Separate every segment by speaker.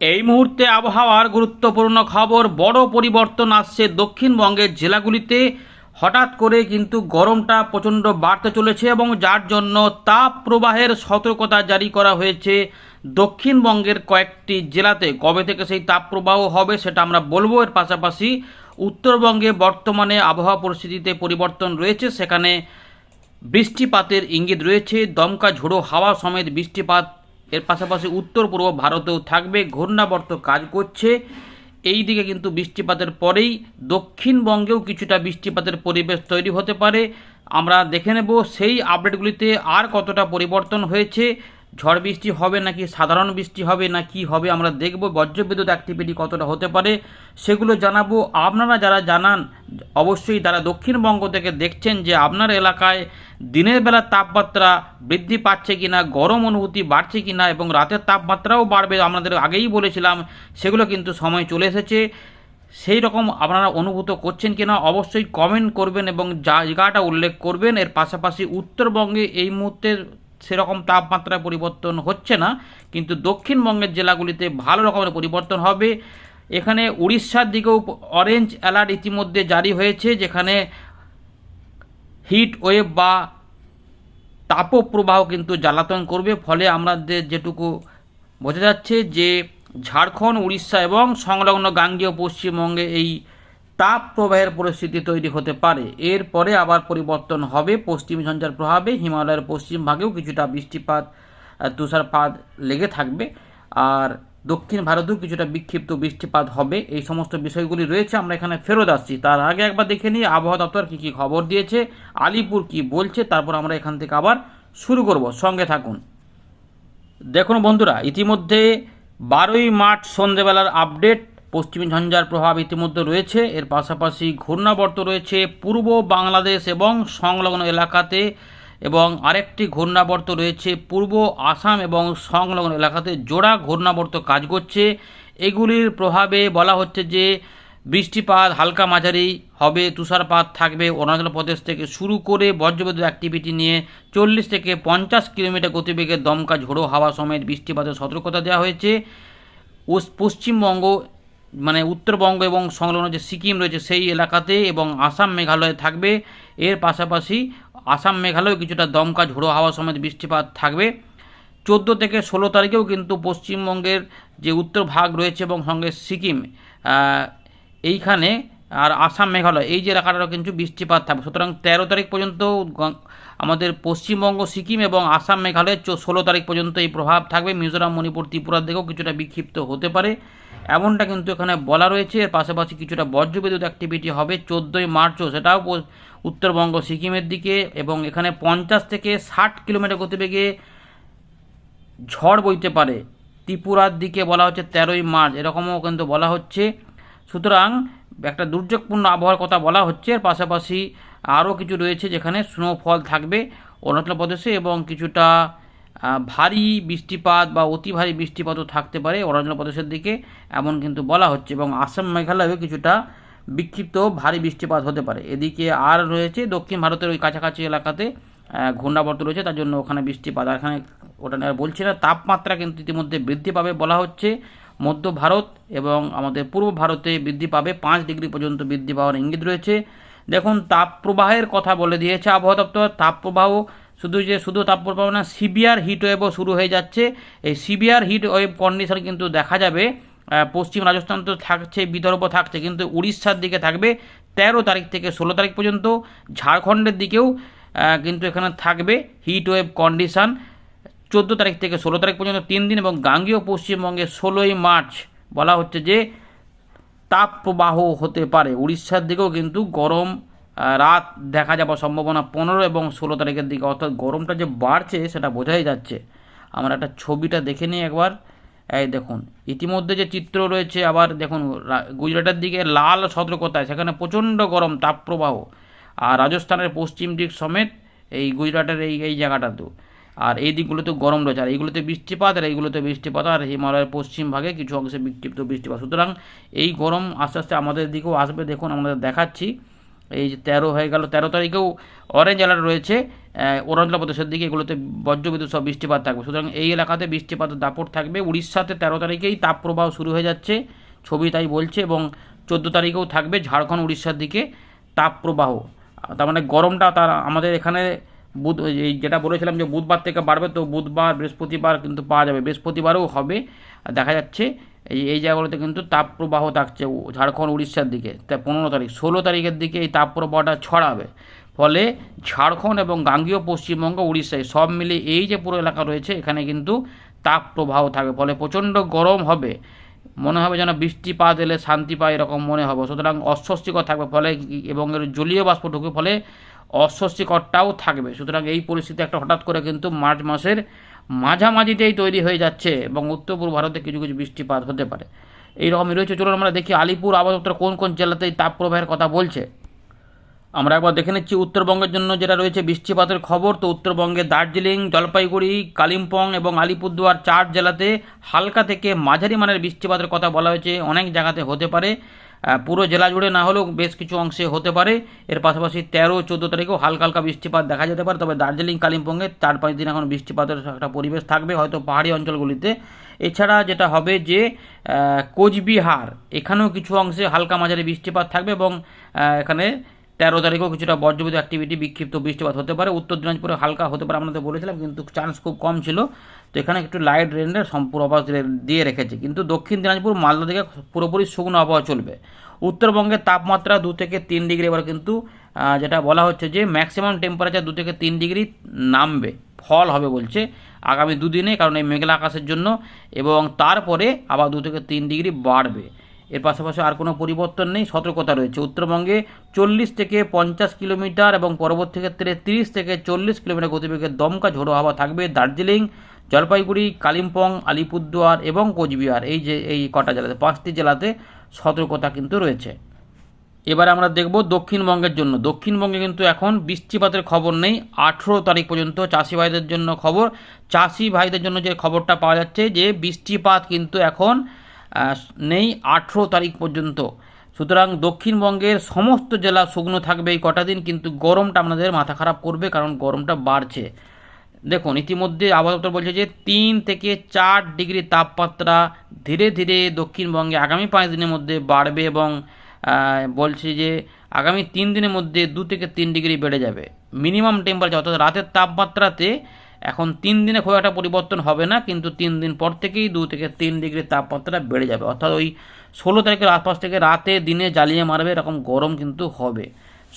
Speaker 1: এই মুহূর্তে আবহাওয়ার গুরুত্বপূর্ণ খবর, বড় পরিবর্তন আসছে দক্ষিণবঙ্গের জেলাগুলিতে। হঠাৎ করে কিন্তু গরমটা প্রচণ্ড বাড়তে চলেছে এবং যার জন্য তাপ প্রবাহের সতর্কতা জারি করা হয়েছে দক্ষিণবঙ্গের কয়েকটি জেলাতে। কবে থেকে সেই তাপ প্রবাহ হবে সেটা আমরা বলব। এর পাশাপাশি উত্তরবঙ্গে বর্তমানে আবহাওয়া পরিস্থিতিতে পরিবর্তন রয়েছে। সেখানে বৃষ্টিপাতের ইঙ্গিত রয়েছে। দমকা ঝোড়ো হাওয়া সমেত বৃষ্টিপাত এর পাশাপাশি উত্তর পূর্ব ভারতেও থাকবে, ঘূর্ণাবর্ত কাজ করছে। এই দিকে কিন্তু বৃষ্টিপাতের পরেই দক্ষিণবঙ্গেও কিছুটা বৃষ্টিপাতের পরিবেশ তৈরি হতে পারে। আমরা দেখে নেব, সেই আপডেটগুলিতে আর কতটা পরিবর্তন হয়েছে ঝড় বৃষ্টি হবে নাকি, সাধারণ বৃষ্টি হবে না কি হবে, আমরা দেখব। বজ্রবিদ্যুৎ অ্যাক্টিভিটি কতটা হতে পারে, সেগুলো জানাব। আপনারা যারা জানান, অবশ্যই তারা দক্ষিণবঙ্গ থেকে দেখছেন যে আপনার এলাকায় দিনের বেলা তাপমাত্রা বৃদ্ধি পাচ্ছে কিনা, গরম অনুভূতি বাড়ছে কিনা, এবং রাতের তাপমাত্রাও বাড়বে, আমাদের আগেই বলেছিলাম, সেগুলো কিন্তু সময় চলে এসেছে। সেই রকম আপনারা অনুভূত করছেন কিনা, অবশ্যই কমেন্ট করবেন এবং জায়গাটা উল্লেখ করবেন। এর পাশাপাশি উত্তরবঙ্গে এই মুহূর্তে সেরকম তাপমাত্রায় পরিবর্তন হচ্ছে না, কিন্তু দক্ষিণবঙ্গের জেলাগুলিতে ভালো রকমের পরিবর্তন হবে। এখানে উড়িষ্যার দিকেও অরেঞ্জ অ্যালার্ট ইতিমধ্যে জারি হয়েছে, যেখানে হিট ওয়েভ বা তাপপ্রবাহ কিন্তু জ্বালাতন করবে। ফলে আমাদের যেটুকু বোঝা যাচ্ছে যে ঝাড়খণ্ড, উড়িষ্যা এবং সংলগ্ন গাঙ্গেয় পশ্চিমবঙ্গে এই তাপ প্রবাহের পরিস্থিতি তৈরি হতে পারে। এরপরে আবার পরিবর্তন হবে। পশ্চিম ঝঞ্ঝার প্রভাবে হিমালয়ের পশ্চিম ভাগেও কিছুটা বৃষ্টিপাত তুষারপাত লেগে থাকবে। আর দক্ষিণ ভারতেও কিছুটা বিক্ষিপ্ত বৃষ্টিপাত হবে। এই সমস্ত বিষয়গুলি রয়েছে, আমরা এখানে ফেরত আসছি। তার আগে একবার দেখে নিই, আবহাওয়া দপ্তর কী কী খবর দিয়েছে, আলিপুর কি বলছে, তারপর আমরা এখান থেকে আবার শুরু করব। সঙ্গে থাকুন। দেখুন বন্ধুরা, ইতিমধ্যে বারোই মার্চ সন্ধেবেলার আপডেট। পশ্চিম ঝঞ্ঝার প্রভাব ইতিমধ্যে রয়েছে। এর পাশাপাশি ঘূর্ণাবর্ত রয়েছে পূর্ব বাংলাদেশ এবং সংলগ্ন এলাকাতে এবং আরেকটি ঘূর্ণাবর্ত রয়েছে পূর্ব আসাম এবং সংলগ্ন এলাকাতে। জোড়া ঘূর্ণাবর্ত কাজ করছে। এগুলির প্রভাবে বলা হচ্ছে যে বৃষ্টিপাত হালকা মাঝারি হবে, তুষারপাত থাকবে। অরুণাচল প্রদেশ থেকে শুরু করে বজ্রবিদ্যুৎ অ্যাক্টিভিটি নিয়ে চল্লিশ থেকে পঞ্চাশ কিলোমিটার গতিবেগে দমকা ঝোড়ো হাওয়া সমেত বৃষ্টিপাতের সতর্কতা দেওয়া হয়েছে। পশ্চিমবঙ্গ মানে উত্তরবঙ্গ এবং সংলগ্ন যে সিকিম রয়েছে সেই এলাকাতে এবং আসাম মেঘালয়ে থাকবে। এর পাশাপাশি আসাম মেঘালয়ে কিছুটা দমকা ঝোড়ো হাওয়া সমেত বৃষ্টিপাত থাকবে। চোদ্দ থেকে ষোলো তারিখেও কিন্তু পশ্চিমবঙ্গের যে উত্তর ভাগ রয়েছে এবং সঙ্গে সিকিম এইখানে আর আসাম মেঘালয়, এই যে এলাকাটারও কিন্তু বৃষ্টিপাত থাকবে। সুতরাং তেরো তারিখ পর্যন্ত আমাদের পশ্চিমবঙ্গ, সিকিম এবং আসাম মেঘালয়ের ষোলো তারিখ পর্যন্ত এই প্রভাব থাকবে। মিজোরাম, মণিপুর, ত্রিপুরার দিকেও কিছুটা বিক্ষিপ্ত হতে পারে। এমনটা কিন্তু এখানে বলা রয়েছে। এর পাশাপাশি কিছুটা বজ্রবিদ্যুৎ অ্যাক্টিভিটি হবে চোদ্দোই মার্চও, সেটাও উত্তরবঙ্গ, সিকিমের দিকে এবং এখানে পঞ্চাশ থেকে ষাট কিলোমিটার গতিবেগে ঝড় বইতে পারে। ত্রিপুরার দিকে বলা হচ্ছে তেরোই মার্চ, এরকমও কিন্তু বলা হচ্ছে। সুতরাং একটা দুর্যোগপূর্ণ আবহাওয়ার কথা বলা হচ্ছে। এর পাশাপাশি আরও কিছু রয়েছে যেখানে স্নোফল থাকবে অরুণাচল প্রদেশে এবং কিছুটা ভারী বৃষ্টিপাত বা অতি ভারী বৃষ্টিপাতও থাকতে পারে অরুণাচল প্রদেশের দিকে, এমন কিন্তু বলা হচ্ছে, এবং আসাম মেঘালয়েও কিছুটা বিক্ষিপ্ত ভারী বৃষ্টিপাত হতে পারে। এদিকে আর রয়েছে, দক্ষিণ ভারতের ওই কাছাকাছি এলাকাতে ঘূর্ণাবর্ত রয়েছে, তার জন্য ওখানে বৃষ্টিপাত, আর এখানে ওটা নিয়ে আর বলছি না, তাপমাত্রা কিন্তু ইতিমধ্যে বৃদ্ধি পাবে বলা হচ্ছে। মধ্য ভারত এবং আমাদের পূর্ব ভারতে বৃদ্ধি পাবে, পাঁচ ডিগ্রি পর্যন্ত বৃদ্ধি পাওয়ার ইঙ্গিত রয়েছে। দেখুন, তাপপ্রবাহের কথা বলে দিয়েছে আবহাওয়া দপ্তর তাপ প্রবাহ শুধু যে শুধু তাপ প্রবাহ না, সিভিয়ার হিট ওয়েভও শুরু হয়ে যাচ্ছে। এই সিভিয়ার হিট ওয়েভ কন্ডিশন কিন্তু দেখা যাবে। পশ্চিম রাজস্থান তো থাকছে, বিদর্ভ থাকছে, কিন্তু উড়িষ্যার দিকে থাকবে তেরো তারিখ থেকে ষোলো তারিখ পর্যন্ত। ঝাড়খণ্ডের দিকেও কিন্তু এখানে থাকবে হিট ওয়েভ কন্ডিশন চোদ্দ তারিখ থেকে ষোলো তারিখ পর্যন্ত তিন দিন এবং গাঙ্গীয় পশ্চিমবঙ্গে ষোলোই মার্চ বলা হচ্ছে যে তাপ প্রবাহ হতে পারে। উড়িষ্যার দিকেও কিন্তু গরম রাত দেখা যাবার সম্ভাবনা পনেরো এবং ষোলো তারিখের দিকে। অর্থাৎ গরমটা যে বাড়ছে, সেটা বোঝাই যাচ্ছে। আমরা একটা ছবিটা দেখে নিই একবার। এই দেখুন, ইতিমধ্যে যে চিত্র রয়েছে, আবার দেখুন গুজরাটের দিকে লাল সতর্কতায় সেখানে প্রচণ্ড গরম, তাপপ্রবাহ। আর রাজস্থানের পশ্চিম দিক সমেত এই গুজরাটের এই এই জায়গাটাতেও। আর এই দিকগুলোতে গরম রয়েছে। আর এইগুলোতে বৃষ্টিপাত, আর এইগুলোতে বৃষ্টিপাত, আর হিমালয়ের পশ্চিম ভাগে কিছু অংশে বিক্ষিপ্ত বৃষ্টিপাত। সুতরাং এই গরম আস্তে আস্তে আমাদের দিকেও আসবে। দেখুন, আমাদের দেখাচ্ছি। এই যে তেরো হয়ে গেল, তেরো তারিখেও অরেঞ্জ অ্যালার্ট রয়েছে। অরুণাচল প্রদেশের দিকে এগুলোতে বজ্রবিদ্যুৎ সব বৃষ্টিপাত থাকবে। সুতরাং এই এলাকাতে বৃষ্টিপাতের দাপট থাকবে। উড়িষ্যাতে তেরো তারিখেই তাপপ্রবাহ শুরু হয়ে যাচ্ছে, ছবি তাই বলছে, এবং চোদ্দ তারিখেও থাকবে ঝাড়খণ্ড, উড়িষ্যার দিকে তাপপ্রবাহ। তার মানে গরমটা তার আমাদের এখানে বুধ, এই যেটা বলেছিলাম যে বুধবার থেকে বাড়বে, তো বুধবার, বৃহস্পতিবার কিন্তু পাওয়া যাবে। বৃহস্পতিবারও হবে। দেখা যাচ্ছে এই এই জায়গাগুলোতে কিন্তু তাপপ্রবাহ থাকছে ঝাড়খণ্ড, উড়িষ্যার দিকে। তা পনেরো তারিখ, ষোলো তারিখের দিকে এই তাপপ্রবাহটা ছড়াবে। ফলে ঝাড়খণ্ড এবং গাঙ্গীয় পশ্চিমবঙ্গ, উড়িষ্যায় সব মিলে এই যে পুরো এলাকা রয়েছে, এখানে কিন্তু তাপপ্রবাহ থাকবে। ফলে প্রচণ্ড গরম হবে। মনে হবে যেন বৃষ্টিপাত এলে শান্তি পায় এরকম মনে হবে। সুতরাং অস্বস্তিকর থাকবে। ফলে এবং এর জলীয় বাষ্প ঢুকে, ফলে অস্বস্তিকরটাও থাকবে। সুতরাং এই পরিস্থিতি একটা হঠাৎ করে কিন্তু মার্চ মাসের মাঝামাঝিতেই তৈরি হয়ে যাচ্ছে এবং উত্তর পূর্ব ভারতে কিছু কিছু বৃষ্টিপাত হতে পারে। এই রকমই রয়েছে। চলুন আমরা দেখি আলিপুর আবহাওয়া কোন কোন জেলাতে এই তাপপ্রবাহের কথা বলছে। আমরা একবার দেখে নিচ্ছি উত্তরবঙ্গের জন্য যেটা রয়েছে বৃষ্টিপাতের খবর। তো উত্তরবঙ্গে দার্জিলিং, জলপাইগুড়ি, কালিম্পং এবং আলিপুরদুয়ার চার জেলাতে হালকা থেকে মাঝারি মানের বৃষ্টিপাতের কথা বলা হয়েছে। অনেক জায়গাতে হতে পারে। পুরো জেলা জুড়ে না হলেও বেশ কিছু অংশে হতে পারে। এর পাশাপাশি তেরো চোদ্দ তারিখেও হালকা হালকা বৃষ্টিপাত দেখা যেতে পারে। তবে দার্জিলিং, কালিম্পংয়ে চার পাঁচ দিন এখন বৃষ্টিপাতের একটা পরিবেশ থাকবে, হয়তো পাহাড়ি অঞ্চলগুলিতে। এছাড়া যেটা হবে যে কোচবিহার, এখানেও কিছু অংশে হালকা মাঝারি বৃষ্টিপাত থাকবে এবং এখানে তেরো তারিখেও কিছুটা বজ্রবিদ্যুৎ অ্যাক্টিভিটি বিক্ষিপ্ত বৃষ্টিপাত হতে পারে। উত্তর দিনাজপুরে হালকা হতে পারে তো বলেছিলাম, কিন্তু চান্স খুব কম ছিল। তো এখানে একটু লাইট রেনের সম্পূর্ণাভাস দিয়ে রেখেছে। কিন্তু দক্ষিণ দিনাজপুর, মালদা থেকে পুরোপুরি শুকনো আবহাওয়া চলবে। উত্তরবঙ্গের তাপমাত্রা দু থেকে তিন ডিগ্রি, এবার কিন্তু যেটা বলা হচ্ছে যে ম্যাক্সিমাম টেম্পারেচার দু থেকে তিন ডিগ্রি নামবে। ফল হবে বলছে আগামী দুদিনে, কারণ এই মেঘলা আকাশের জন্য। এবং তারপরে আবার দু থেকে তিন ডিগ্রি বাড়বে। এর পাশাপাশি আর কোনো পরিবর্তন নেই, সতর্কতা রয়েছে। উত্তরবঙ্গে চল্লিশ থেকে পঞ্চাশ কিলোমিটার এবং পরবর্তী ক্ষেত্রে তিরিশ থেকে চল্লিশ কিলোমিটার গতিবেগের দমকা ঝোড়ো হাওয়া থাকবে দার্জিলিং, জলপাইগুড়ি, কালিম্পং, আলিপুরদুয়ার এবং কোচবিহার। এই যে, এই কটা জেলাতে, পাঁচটি জেলাতে সতর্কতা কিন্তু রয়েছে। এবারে আমরা দেখব দক্ষিণবঙ্গের জন্য। দক্ষিণবঙ্গে কিন্তু এখন বৃষ্টিপাতের খবর নেই। আঠেরো তারিখ পর্যন্ত চাষি ভাইদের জন্য খবর। চাষি ভাইদের জন্য যে খবরটা পাওয়া যাচ্ছে যে, বৃষ্টিপাত কিন্তু এখন নেই আঠেরো তারিখ পর্যন্ত। সুতরাং দক্ষিণবঙ্গের সমস্ত জেলা শুকনো থাকবে এই কটা দিন, কিন্তু গরমটা আপনাদের মাথা খারাপ করবে কারণ গরমটা বাড়ছে। দেখুন, ইতিমধ্যে আবহাওয়া বলছে যে তিন থেকে চার ডিগ্রি তাপমাত্রা ধীরে ধীরে দক্ষিণবঙ্গে আগামী পাঁচ দিনের মধ্যে বাড়বে এবং বলছে যে আগামী তিন দিনের মধ্যে দু থেকে তিন ডিগ্রি বেড়ে যাবে। মিনিমাম টেম্পারেচার অর্থাৎ রাতের তাপমাত্রাতে এখন তিন দিনে খুব একটা পরিবর্তন হবে না, কিন্তু তিন দিন পর থেকেই দু থেকে তিন ডিগ্রি তাপমাত্রা বেড়ে যাবে। অর্থাৎ ওই ষোলো তারিখের আশপাশ থেকে রাতে দিনে জ্বালিয়ে মারবে এরকম গরম কিন্তু হবে।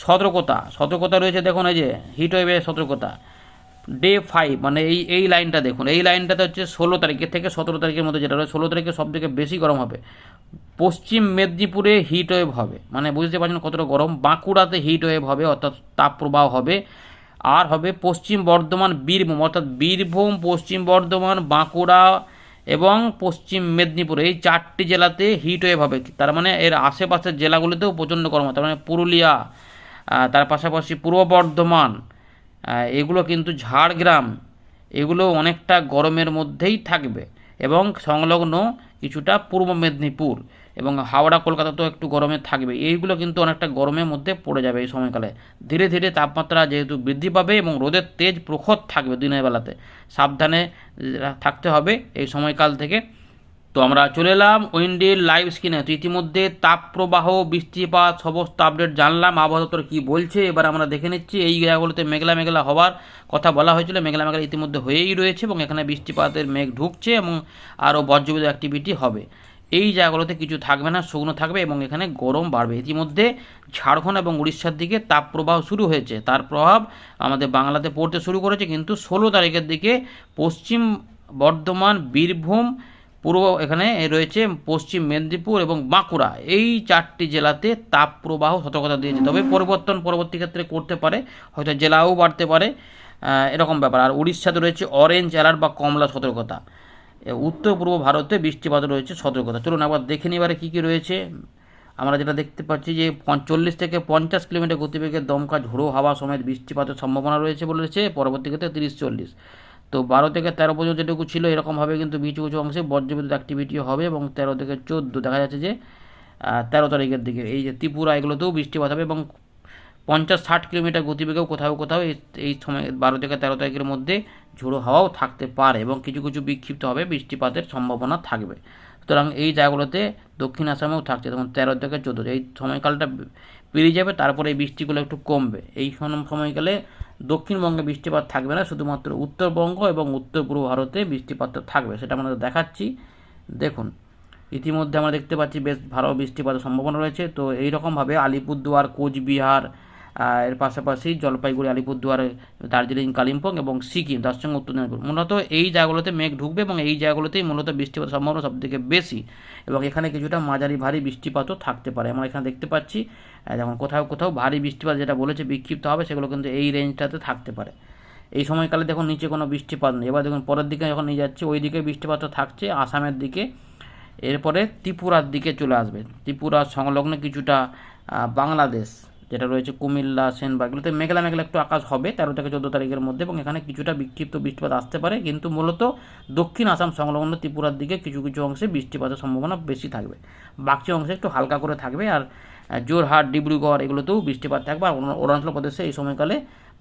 Speaker 1: সতর্কতা সতর্কতা রয়েছে দেখুন এই যে হিট ওয়েভের সতর্কতা। ডে ফাইভ মানে এই এই লাইনটা দেখুন। এই লাইনটাতে হচ্ছে ষোলো তারিখের থেকে সতেরো তারিখের মধ্যে যেটা রয়েছে, ষোলো তারিখে সব থেকে বেশি গরম হবে। পশ্চিম মেদিনীপুরে হিট ওয়েভ হবে। মানে বুঝতে পারছেন কতটা গরম? বাঁকুড়াতে হিট ওয়েভ হবে, অর্থাৎ তাপপ্রবাহ হবে। আর হবে পশ্চিম বর্ধমান বীরভূম, অর্থাৎ বীরভূম, পশ্চিম বর্ধমান, বাঁকুড়া এবং পশ্চিম মেদিনীপুর। এই চারটি জেলাতে হিট ওয়েভ হবে। তার মানে এর আশেপাশের জেলাগুলিতেও প্রচণ্ড গরম। তার মানে পুরুলিয়া তার পাশাপাশি পূর্ব বর্ধমান এগুলো কিন্তু ঝাড়গ্রাম, এগুলো অনেকটা গরমের মধ্যেই থাকবে এবং সংলগ্ন কিছুটা পূর্ব মেদিনীপুর। এবং হাওড়া, কলকাতা তো একটু গরমে থাকবে। এইগুলো কিন্তু অনেকটা গরমের মধ্যে পড়ে যাবে এই সময়কালে। ধীরে ধীরে তাপমাত্রা যেহেতু বৃদ্ধি পাবে এবং রোদের তেজ প্রখর থাকবে দিনের বেলাতে, সাবধানে থাকতে হবে এই সময়কাল থেকে। তো আমরা চলে এলাম উইন্ডের লাইভ স্ক্রিনে। তো ইতিমধ্যে তাপপ্রবাহ, বৃষ্টিপাত, সমস্ত আপডেট জানলাম। আবহাওয়া দপ্তর কী বলছে, এবার আমরা দেখে নিচ্ছি। এই জায়গাগুলোতে মেঘলা মেঘলা হওয়ার কথা বলা হয়েছিল। মেঘলা মেঘলা ইতিমধ্যে হয়েই রয়েছে এবং এখানে বৃষ্টিপাতের মেঘ ঢুকছে এবং আরও বজ্রবিদ্যুৎ অ্যাক্টিভিটি হবে। এই জায়গাগুলোতে কিছু থাকবে না, শুকনো থাকবে এবং এখানে গরম বাড়বে। ইতিমধ্যে ঝাড়খণ্ড এবং উড়িষ্যার দিকে তাপপ্রবাহ শুরু হয়েছে। তার প্রভাব আমাদের বাংলাতে পড়তে শুরু করেছে কিন্তু ষোলো তারিখের দিকে পশ্চিম বর্ধমান, বীরভূম, পূর্ব এখানে রয়েছে পশ্চিম মেদিনীপুর এবং বাঁকুড়া। এই চারটি জেলাতে তাপপ্রবাহ সতর্কতা দিয়েছে। তবে পরিবর্তন পরবর্তী ক্ষেত্রে করতে পারে, হয়তো জেলাও বাড়তে পারে এরকম ব্যাপার। আর উড়িষ্যাতে রয়েছে অরেঞ্জ অ্যালার্ট বা কমলা সতর্কতা। উত্তর পূর্ব ভারতে বৃষ্টিপাত রয়েছে, সতর্কতা। চলুন আবার দেখে নিই এবারে কী কী রয়েছে। আমরা যেটা দেখতে পাচ্ছি যে চল্লিশ থেকে পঞ্চাশ কিলোমিটার গতিবেগের দমকা ঝোড়ো হাওয়া সমেত বৃষ্টিপাতের সম্ভাবনা রয়েছে বলেছে, পরবর্তী ক্ষেত্রে তিরিশ, চল্লিশ। তো বারো থেকে তেরো পর্যন্ত যেটুকু ছিল এরকমভাবে কিন্তু কিছু কিছু অংশে বজ্রবিদ্যুৎ অ্যাক্টিভিটি হবে এবং তেরো থেকে চোদ্দ, দেখা যাচ্ছে যে তেরো তারিখের দিকে। এই যে ত্রিপুরা, এগুলোতেও বৃষ্টিপাত হবে এবং পঞ্চাশ ষাট কিলোমিটার গতিবেগেও কোথাও কোথাও এই সময় বারো থেকে তেরো তারিখের মধ্যে ঝোড়ো হাওয়াও থাকতে পারে এবং কিছু কিছু বিক্ষিপ্ত হবে, বৃষ্টিপাতের সম্ভাবনা থাকবে। সুতরাং এই জায়গাগুলোতে দক্ষিণ আসামেও থাকছে তখন তেরো থেকে চোদ্দ। এই সময়কালটা পেরিয়ে যাবে, তারপরে এই বৃষ্টিগুলো একটু কমবে। এই সম- সময়কালে দক্ষিণবঙ্গে বৃষ্টিপাত থাকবে না, শুধুমাত্র উত্তরবঙ্গ এবং উত্তর পূর্ব ভারতে বৃষ্টিপাতটা থাকবে, সেটা আমরা দেখাচ্ছি। দেখুন, ইতিমধ্যে আমরা দেখতে পাচ্ছি, বেশ ভালো বৃষ্টিপাতের সম্ভাবনা রয়েছে। তো এই রকমভাবে আলিপুরদুয়ার, কোচবিহার এর পাশাপাশি জলপাইগুড়ি, আলিপুরদুয়ার, দার্জিলিং, কালিম্পং এবং সিকিম, তার সঙ্গে উত্তর দিনাজপুর। মূলত এই জায়গাগুলোতে মেঘ ঢুকবে এবং এই জায়গাগুলোতেই মূলত বৃষ্টিপাতের সম্ভাবনা সবথেকে বেশি এবং এখানে কিছুটা মাঝারি ভারী বৃষ্টিপাতও থাকতে পারে। আমরা এখানে দেখতে পাচ্ছি যেমন কোথাও কোথাও ভারী বৃষ্টিপাত যেটা বলেছে বিক্ষিপ্ত হবে, সেগুলো কিন্তু এই রেঞ্জটাতে থাকতে পারে। এই সময়কালে দেখুন নিচে কোনো বৃষ্টিপাত নেই। এবার দেখুন পরের দিকে যখন নিয়ে যাচ্ছে, ওই দিকে বৃষ্টিপাতটা থাকছে। আসামের দিকে, এরপরে ত্রিপুরার দিকে চলে আসবে। ত্রিপুরা সংলগ্ন কিছুটা বাংলাদেশ। যেটা রয়েছে কুমিল্লা সেনবাগ এগুলোতে মেঘলা মেঘলা একটু আকাশ হবে, তেরো থেকে চোদ্দ তারিখের মধ্যে, এবং এখানে কিছুটা বিক্ষিপ্ত বৃষ্টিপাত আসতে পারে, কিন্তু মূলত দক্ষিণ আসাম সংলগ্ন ত্রিপুরার দিকে কিছু কিছু অংশে বৃষ্টিপাতের সম্ভাবনা বেশি থাকবে। বাকি অংশে একটু হালকা করে থাকবে, আর জোরহাট, ডিব্রুগড় এগুলোতেও বৃষ্টিপাত থাকবে, আর অরুণাচল প্রদেশে এই সময়কালে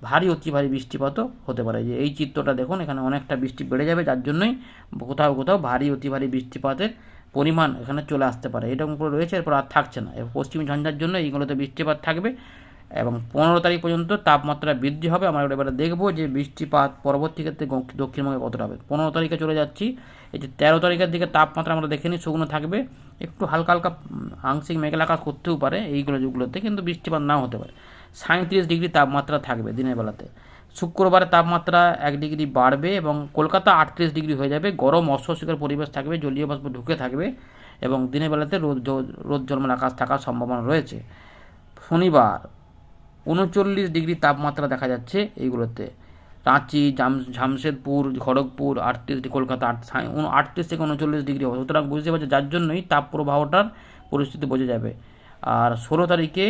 Speaker 1: ভারী অতি ভারী বৃষ্টিপাতও হতে পারে। যে এই চিত্রটা দেখুন, এখানে অনেকটা বৃষ্টি বেড়ে যাবে, যার জন্যই কোথাও কোথাও ভারী অতি ভারী বৃষ্টিপাতের পরিমাণ এখানে চলে আসতে পারে। এরকম করে রয়েছে, এরপর আর থাকছে না। পশ্চিমী ঝঞ্ঝার জন্য এইগুলোতে বৃষ্টিপাত থাকবে এবং পনেরো তারিখ পর্যন্ত তাপমাত্রা বৃদ্ধি হবে। আমরা এবারে দেখব যে বৃষ্টিপাত পরবর্তী ক্ষেত্রে দক্ষিণবঙ্গে কতটা হবে। পনেরো তারিখে চলে যাচ্ছি। এই যে তেরো তারিখের দিকে তাপমাত্রা আমরা দেখে নিই, শুকনো থাকবে। একটু হালকা হালকা আংশিক মেঘলা করতেও পারে এইগুলো, যেগুলোতে কিন্তু বৃষ্টিপাত নাও হতে পারে। সাঁত্রিশ ডিগ্রি তাপমাত্রা থাকবে দিনের বেলাতে। শুক্রবার তাপমাত্রা এক ডিগ্রি বাড়বে এবং কলকাতা আটত্রিশ ডিগ্রি হয়ে যাবে। গরম অস্বস্তিকর পরিবেশ থাকবে, জলীয় বাষ্প ঢুকে থাকবে এবং দিনের বেলাতে রোদ রোদ জলমান আকাশ থাকার সম্ভাবনা রয়েছে। শনিবার, উনচল্লিশ ডিগ্রি তাপমাত্রা দেখা যাচ্ছে এইগুলোতে। রাঁচি, জাম জামশেদপুর, খড়গপুর, আটত্রিশ ডিগ্রি, কলকাতা আট আটত্রিশ থেকে উনচল্লিশ ডিগ্রি হবে। সুতরাং বুঝতে পারছে, যার জন্যই তাপ প্রবাহটার পরিস্থিতি বোঝা যাবে। আর ষোলো তারিখে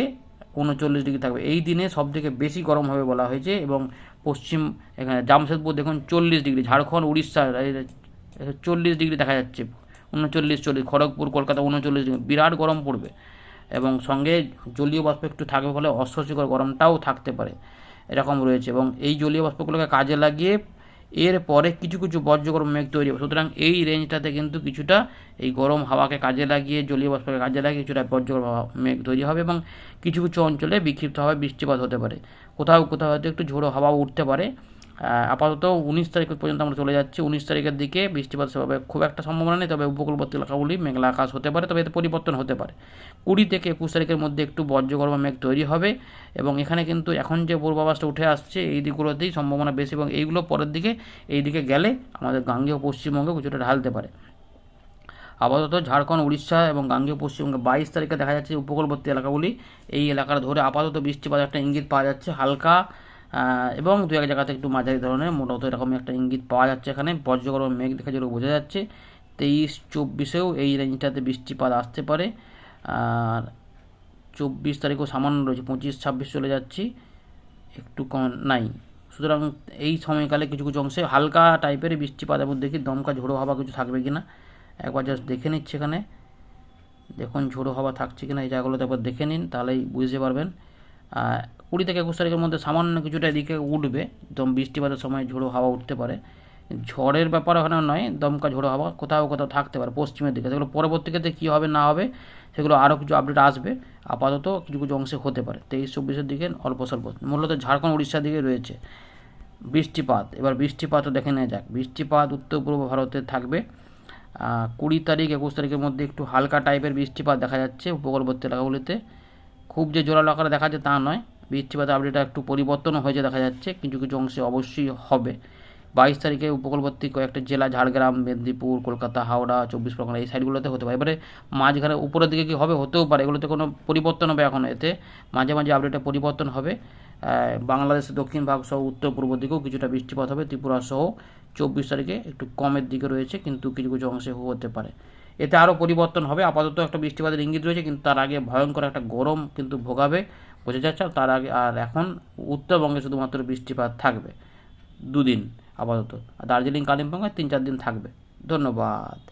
Speaker 1: উনচল্লিশ ডিগ্রি থাকবে। এই দিনে সবথেকে বেশি গরম হবে বলা হয়েছে এবং পশ্চিম এখানে জামশেদপুর দেখুন চল্লিশ ডিগ্রি, ঝাড়খণ্ড, উড়িষ্যা চল্লিশ ডিগ্রি দেখা যাচ্ছে। উনচল্লিশ, চল্লিশ, খড়গপুর, কলকাতা উনচল্লিশ ডিগ্রি, বিরাট গরম পড়বে। এবং সঙ্গে জলীয় বাষ্প একটু থাকবে ফলে অস্বস্তিকর গরমটাও থাকতে পারে। এরকম রয়েছে এবং এই জলীয় বাষ্পগুলোকে কাজে লাগিয়ে এর পরে কিছু কিছু বজ্রগরম মেঘ তৈরি হবে। সুতরাং এই রেঞ্জটাতে কিন্তু কিছুটা এই গরম হাওয়াকে কাজে লাগিয়ে, জলীয় বাষ্পকে কাজে লাগিয়ে কিছুটা বজ্রগরম মেঘ তৈরি হবে এবং কিছু কিছু অঞ্চলে বিক্ষিপ্তভাবে বৃষ্টিপাত হতে পারে। কোথাও কোথাও হয়তো একটু ঝোড়ো হাওয়া উঠতে পারে। আপাতত উনিশ তারিখ পর্যন্ত আমরা চলে যাচ্ছি। উনিশ তারিখের দিকে বৃষ্টিপাত সেভাবে খুব একটা সম্ভাবনা নেই, তবে উপকূলবর্তী এলাকাগুলি মেঘলা আকাশ হতে পারে, তবে এতে পরিবর্তন হতে পারে। কুড়ি থেকে একুশ তারিখের মধ্যে একটু বজ্রগর্ভ মেঘ তৈরি হবে এবং এখানে কিন্তু এখন যে পূর্বাভাসটা উঠে আসছে, এই দিকগুলোতেই সম্ভাবনা বেশি এবং এইগুলো পরের দিকে, এই দিকে গেলে আমাদের গাঙ্গেয় পশ্চিমবঙ্গে কিছুটা ঢালতে পারে। আপাতত ঝাড়খণ্ড, উড়িষ্যা এবং গাঙ্গেয় পশ্চিমবঙ্গে বাইশ তারিখে দেখা যাচ্ছে উপকূলবর্তী এলাকাগুলি, এই এলাকার ধরে আপাতত বৃষ্টিপাত একটা ইঙ্গিত পাওয়া যাচ্ছে। হালকা এবং দু এক জায়গাতে একটু মাঝারি ধরনের, মোটামুটি এরকমই একটা ইঙ্গিত পাওয়া যাচ্ছে এখানে। বজ্রগর্ভ মেঘ দেখা যেগুলো বোঝা যাচ্ছে। তেইশ, চব্বিশেও এই রেঞ্জটাতে বৃষ্টিপাত আসতে পারে। আর চব্বিশ তারিখও সামান্য রয়েছে, পঁচিশ, ছাব্বিশ চলে যাচ্ছি। একটু কম নাই। সুতরাং এই সময়কালে কিছু কিছু অংশে হালকা টাইপের বৃষ্টিপাত এবং দেখি দমকা ঝোড়ো হাওয়া কিছু থাকবে কিনা। একবার জাস্ট দেখে নিচ্ছে এখানে। দেখুন ঝোড়ো হাওয়া থাকছে কিনা এই জায়গাগুলোতে একবার দেখে নিন, তাহলেই বুঝতে পারবেন। কুড়ি থেকে একুশ তারিখের মধ্যে সামান্য কিছুটা এদিকে উঠবে। দম বৃষ্টিপাতের সময় ঝোড়ো হাওয়া উঠতে পারে। ঝড়ের ব্যাপার ওখানে নয়, দমকা ঝোড়ো হাওয়া কোথাও কোথাও থাকতে পারে পশ্চিমের দিকে। সেগুলো পরবর্তী ক্ষেত্রে কী হবে না হবে, সেগুলো আরও কিছু আপডেট আসবে। আপাতত কিছু কিছু অংশে হতে পারে। তেইশ চব্বিশের দিকে অল্প স্বল্প। মূলত ঝাড়খণ্ড উড়িষ্যার দিকে রয়েছে। বৃষ্টিপাত। এবার বৃষ্টিপাতও দেখে নেওয়া যাক। বৃষ্টিপাত উত্তর পূর্ব ভারতে থাকবে। কুড়ি তারিখ, একুশ তারিখের মধ্যে একটু হালকা টাইপের বৃষ্টিপাত দেখা যাচ্ছে উপকূলবর্তী এলাকাগুলিতে। খুব যে জোরালো আকারে দেখা যাচ্ছে তা নয়। বৃষ্টিপাত আপডেটটা একটু পরিবর্তনও হয়েছে দেখা যাচ্ছে। কিছু কিছু অংশে অবশ্যই হবে। বাইশ তারিখে উপকূলবর্তী কয়েকটা জেলা, ঝাড়গ্রাম, মেদিনীপুর, কলকাতা, হাওড়া, চব্বিশ পরগনা এই সাইডগুলোতে হতে পারে। এবারে মাঝখানে উপরের দিকে কি হবে? হতেও পারে। এগুলোতে কোনো পরিবর্তন হবে এখন এতে। মাঝে মাঝে আপডেটে পরিবর্তন হবে। বাংলাদেশের দক্ষিণ ভাগ সহ উত্তর পূর্ব দিকেও কিছুটা বৃষ্টিপাত হবে। ত্রিপুরা সহ চব্বিশ তারিখে একটু কমের দিকে রয়েছে, কিন্তু কিছু কিছু অংশে হতে পারে। এতে আরও পরিবর্তন হবে। আপাতত একটা বৃষ্টিপাতের ইঙ্গিত রয়েছে, কিন্তু তার আগে ভয়ঙ্কর একটা গরম কিন্তু ভোগাবে, বোঝা যাচ্ছে। তার আগে, আর এখন উত্তরবঙ্গে শুধুমাত্র বৃষ্টিপাত থাকবে দুদিন আপাতত। দার্জিলিং, কালিম্পংয়ে তিন চার দিন থাকবে। ধন্যবাদ।